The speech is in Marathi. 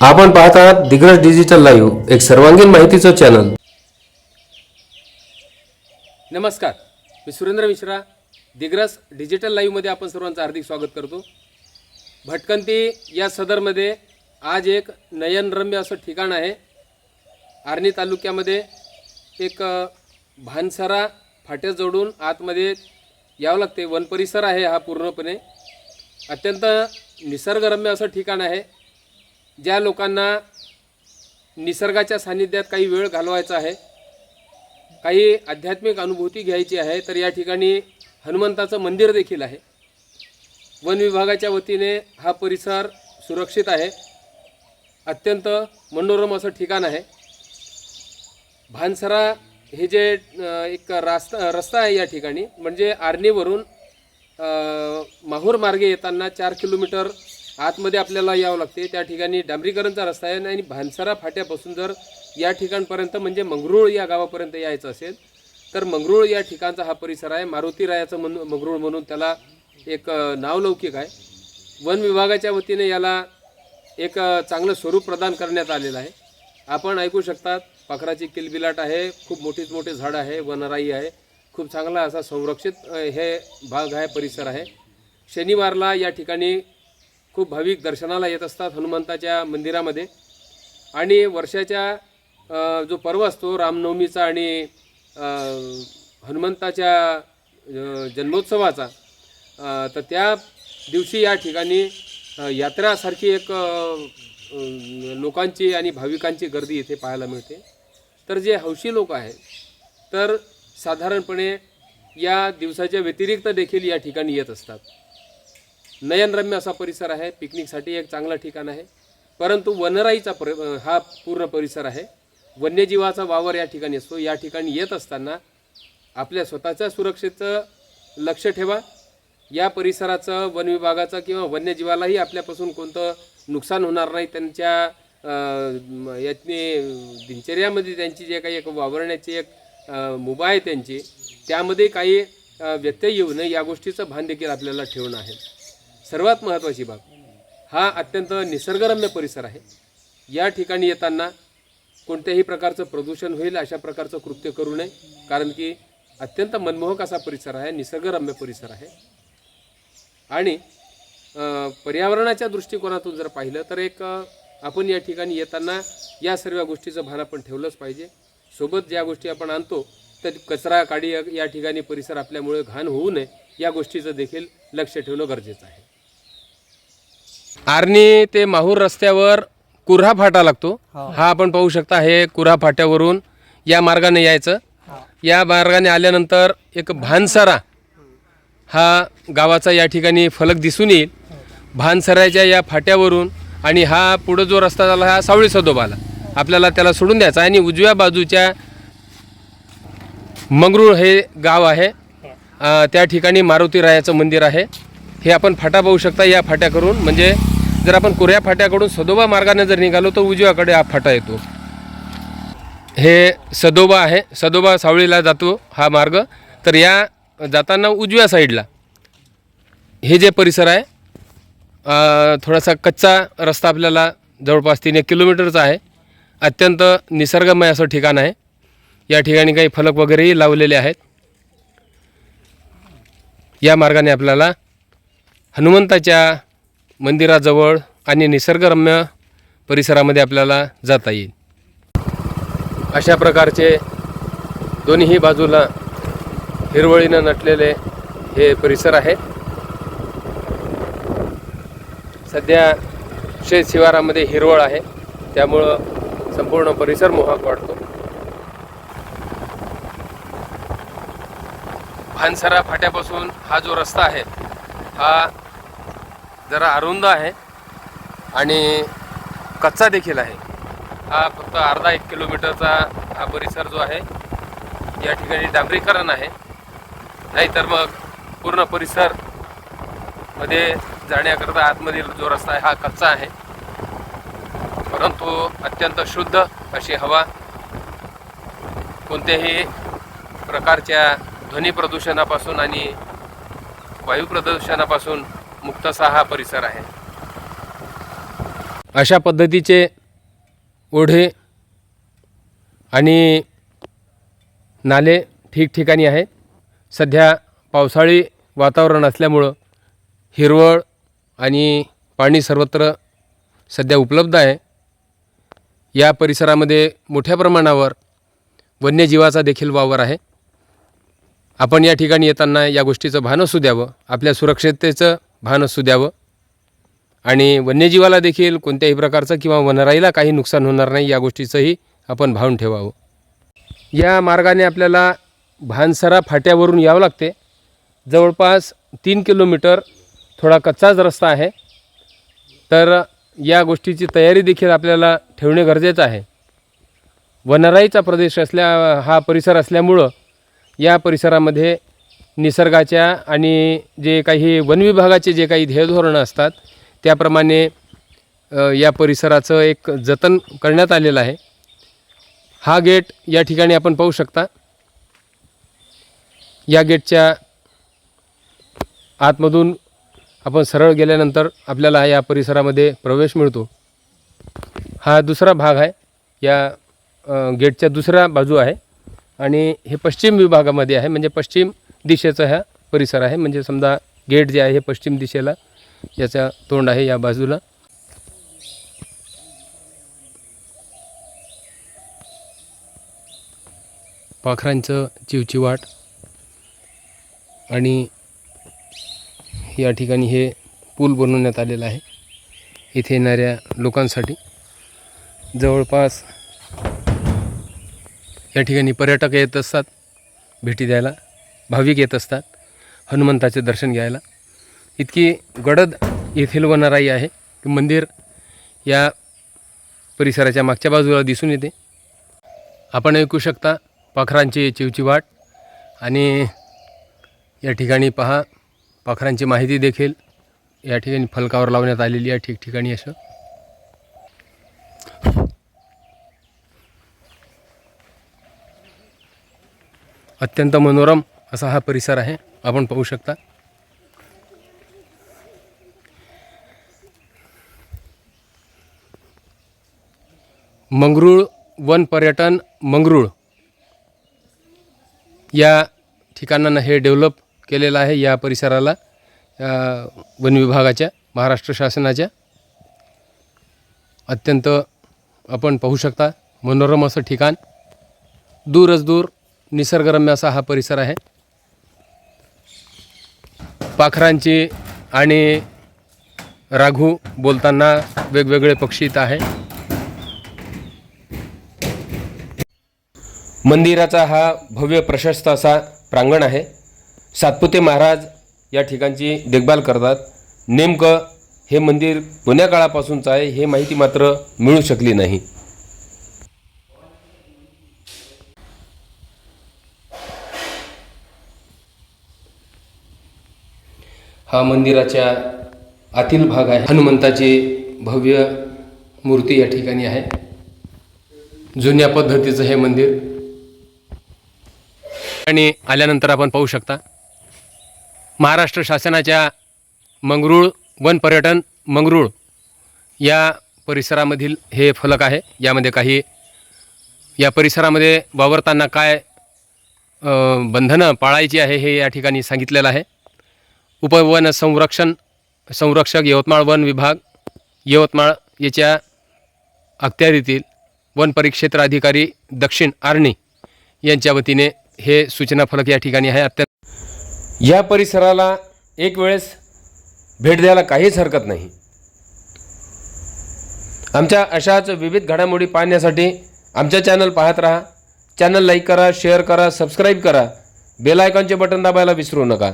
आपण पाहत आहात दिग्रज डिजिटल लाईव्ह एक सर्वांगीण माहितीचं चॅनल नमस्कार. मी सुरेंद्र मिश्रा दिग्रस डिजिटल लाईव्हमध्ये आपण सर्वांचं हार्दिक स्वागत करतो. भटकंती या सदरमध्ये आज एक नयनरम्य असं ठिकाण आहे. आर्णी तालुक्यामध्ये एक भानसारा भानसरा फाट्या जोडून आतमध्ये यावं लागते. वन परिसर आहे हा पूर्णपणे. अत्यंत निसर्गरम्य असं ठिकाण आहे. ज्या लोकांना निसर्गाच्या सान्निध्यात काही वेळ घालवायचा आहे काही आध्यात्मिक अनुभूती घ्यायची आहे तर या ठिकाणी हनुमंताचं मंदिर देखील आहे. वन विभागाच्या वतीने हा परिसर सुरक्षित आहे. अत्यंत मनोरम असं ठिकाण आहे. भानसरा हे जे एक रास्ता रस्ता आहे या ठिकाणी म्हणजे आर्णीवरून माहूर मार्गे येताना चार किलोमीटर आतमध्ये आपल्याला यावं लागते. त्या ठिकाणी डांबरीकरणचा रस्ता आहे आणि भानसरा फाट्यापासून जर या ठिकाणपर्यंत म्हणजे मंगरूळ या गावापर्यंत यायचं असेल तर मंगरूळ या ठिकाणचा हा परिसर आहे. मारुती रायाचं म्हणून मंगरूळ म्हणून त्याला एक नावलौकिक आहे. वन विभागाच्या वतीने याला एक चांगलं स्वरूप प्रदान करण्यात आलेलं आहे. आपण ऐकू शकतात पाखराची किलबिलाट आहे खूप मोठीच मोठी झाडं आहे वनराई आहे. खूप चांगला असा संरक्षित हे भाग आहे परिसर आहे. शनिवारला या ठिकाणी खूप भाविक दर्शनाला येत असतात हनुमंताच्या मंदिरामध्ये. आणि वर्षाच्या जो पर्व असतो रामनवमीचा आणि हनुमंताच्या जन्मोत्सवाचा तर त्या दिवशी या ठिकाणी यात्रासारखी एक लोकांची आणि भाविकांची गर्दी इथे पाहायला मिळते. तर जे हौशी लोक आहेत तर साधारणपणे या दिवसाच्या व्यतिरिक्त देखील या ठिकाणी येत असतात. नयनरम्य असा परिसर आहे. पिकनिकसाठी एक चांगलं ठिकाण आहे. परंतु वनराईचा पर हा पूर्ण परिसर आहे. वन्यजीवाचा वावर या ठिकाणी असतो. या ठिकाणी येत असताना आपल्या स्वतःच्या सुरक्षेचं लक्ष ठेवा. या परिसराचं वन विभागाचं किंवा वन्यजीवालाही आपल्यापासून कोणतं नुकसान होणार नाही. त्यांच्या यातने यातनी दिनचर्यामध्ये त्यांची जे काही एक वावरण्याची एक मुभा आहे त्यांची त्यामध्ये काही व्यत्यय येऊ नये या गोष्टीचं भान देखील आपल्याला ठेवणं आहे. सर्वात महत्त्वाची बाब हा अत्यंत निसर्गरम्य परिसर आहे. या ठिकाणी येताना कोणत्याही प्रकारचं प्रदूषण होईल अशा प्रकारचं कृत्य करू नये कारण की अत्यंत मनमोहक असा परिसर आहे निसर्गरम्य परिसर आहे. आणि पर्यावरणाच्या दृष्टिकोनातून जर पाहिलं तर एक आपण या ठिकाणी येताना या सर्व गोष्टीचं भान आपण ठेवलंच पाहिजे. सोबत ज्या गोष्टी आपण आणतो तर कचरा काडी या ठिकाणी परिसर आपल्यामुळे घाण होऊ नये या गोष्टीचं देखील लक्ष ठेवणं गरजेचं आहे. आर्णी ते माहूर रस्त्यावर कुऱ्हा फाटा लागतो? हा. आपण पाहू शकता हे कुऱ्हा फाट्यावरून या मार्गाने यायचं. या मार्गाने आल्यानंतर एक भानसारा हा गावाचा या ठिकाणी फलक दिसून येईल. भानसराच्या या फाट्यावरून आणि हा पुढं जो रस्ता झाला हा सावळी सदोबाला आपल्याला त्याला सोडून द्यायचा आणि उजव्या बाजूच्या मंगरूळ हे गाव आहे. अ, त्या ठिकाणी मारुती रायाचं मंदिर आहे. हे आपण फाटा पाहू शकता या फाट्याकडून. म्हणजे जर आपण कोऱ्या फाट्याकडून सदोबा मार्गाने जर निघालो तर उजव्याकडे हा फाटा येतो. हे सदोबा आहे. सदोबा सावळीला जातो हा मार्ग. तर या जाताना उजव्या साईडला हे जे परिसर आहे थोडासा कच्चा रस्ता आपल्याला जवळपास तीन एक किलोमीटरचा आहे. अत्यंत निसर्गमय असं ठिकाण आहे. या ठिकाणी काही फलक वगैरेही लावलेले आहेत. या मार्गाने आपल्याला हनुमंताच्या मंदिराजवळ आणि निसर्गरम्य परिसरामध्ये आपल्याला जाता येईल. अशा प्रकारचे दोन्हीही बाजूला हिरवळीनं नटलेले हे परिसर आहे. सध्या शेत शिवारामध्ये हिरवळ आहे. त्यामुळं संपूर्ण परिसर मोहक वाटतो भानसरा फाट्यापासून हा जो रस्ता आहे हा जरा अरुंद आहे आणि कच्चा देखील आहे. हा फक्त अर्धा एक किलोमीटरचा हा परिसर जो आहे या ठिकाणी डांबरीकरण आहे. नाहीतर मग पूर्ण परिसरमध्ये जाण्याकरता आतमधील जो रस्ता आहे हा कच्चा आहे. परंतु अत्यंत शुद्ध अशी हवा कोणत्याही प्रकारच्या ध्वनी प्रदूषणापासून आणि वायू प्रदूषणापासून मुक्तसा हा परिसर आहे. अशा पद्धतीचे ओढे आणि नाले ठिकठिकाणी आहेत. सध्या पावसाळी वातावरण असल्यामुळं हिरवळ आणि पाणी सर्वत्र सध्या उपलब्ध आहे. या परिसरामध्ये मोठ्या प्रमाणावर वन्यजीवाचा देखील वावर आहे. आपण या ठिकाणी येताना या गोष्टीचं भान असू द्यावं. आपल्या सुरक्षिततेचं भान असू द्यावं. आणि वन्यजीवाला देखील कोणत्याही प्रकारचं किंवा वनराईला काही नुकसान होणार नाही या गोष्टीचंही आपण भान ठेवावं. या मार्गाने आपल्याला भानसरा फाट्यावरून यावं लागते. जवळपास तीन किलोमीटर थोडा कच्चाच रस्ता आहे. तर या गोष्टीची तयारी देखील आपल्याला ठेवणे गरजेचं आहे. वनराईचा प्रदेश असल्या हा परिसर असल्यामुळं या परिसरामध्ये निसर्गाच्या आणि जे काही वनविभागाचे जे काही ध्येयधोरणं असतात त्याप्रमाणे या परिसराचं एक जतन करण्यात आलेलं आहे. हा गेट या ठिकाणी आपण पाहू शकता. या गेटच्या आतमधून आपण सरळ गेल्यानंतर आपल्याला या परिसरामध्ये प्रवेश मिळतो. हा दुसरा भाग आहे. या गेटच्या दुसऱ्या बाजू आहे. आणि हे पश्चिम विभागामध्ये आहे. म्हणजे पश्चिम दिशेचा हा परिसर आहे. म्हणजे समजा गेट जे आहे हे पश्चिम दिशेला याचा तोंड आहे या बाजूला. पाखरांचं चिवचिवाट आणि या ठिकाणी हे पूल बनवण्यात आलेलं आहे. इथे येणाऱ्या लोकांसाठी जवळपास या ठिकाणी पर्यटक येत असतात भेटी द्यायला. भाविक येत असतात हनुमंताचे दर्शन घ्यायला. इतकी गडद येथील वनराई आहे की मंदिर या परिसराच्या मागच्या बाजूला दिसून येते. आपण ऐकू शकता पाखरांची चिवचिवाट आणि या ठिकाणी पहा पाखरांची माहिती देखील या ठिकाणी फलकावर लावण्यात आलेली आहे ठिकठिकाणी असं. अत्यंत मनोरम असा हा परिसर आहे. आपण पाहू शकता. मंगरूळ वन पर्यटन मंगरूळ. या ठिकाणांना हे डेव्हलप केलेलं आहे या परिसराला वन विभागाच्या महाराष्ट्र शासनाच्या. अत्यंत आपण पाहू शकता मनोरम असं ठिकाण. दूरच दूर निसर्गरम्य असा हा परिसर आहे. पाखरांची आणि राघू बोलताना वेगवेगळे पक्षी इथं आहे. मंदिराचा हा भव्य प्रशस्त असा प्रांगण आहे. सातपुते महाराज या ठिकाणची देखभाल करतात. नेमकं हे मंदिर कोण्या काळापासूनचं आहे हे माहिती मात्र मिळू शकली नाही. हा मंदिराच्या आतील भाग आहे. हनुमंताची भव्य मूर्ती या ठिकाणी आहे. जुन्या पद्धतीचं हे मंदिर. आणि आल्यानंतर आपण पाहू शकता महाराष्ट्र शासनाच्या मंगरूळ वन पर्यटन मंगरूळ या परिसरामधील हे फलक आहे. यामध्ये काही या परिसरामध्ये वावरताना काय बंधनं पाळायची आहे हे या ठिकाणी सांगितलेलं आहे. उपवन संरक्षण संरक्षक यवतमाळ वन विभाग यवतमाळ याच्या अखत्यारीतील वन परिक्षेत्र अधिकारी दक्षिण आर्णी यांच्या वतीने हे सूचना फलक या ठिकाणी आहे. अत्यंत या परिसराला एक वेळेस भेट द्यायला काहीच हरकत नाही. आमच्या अशाच विविध घडामोडी पाहण्यासाठी आमच्या चॅनल पाहत राहा. चॅनल लाईक करा शेअर करा सबस्क्राईब करा. बेल आयकॉनचे बटन दाबायला विसरू नका.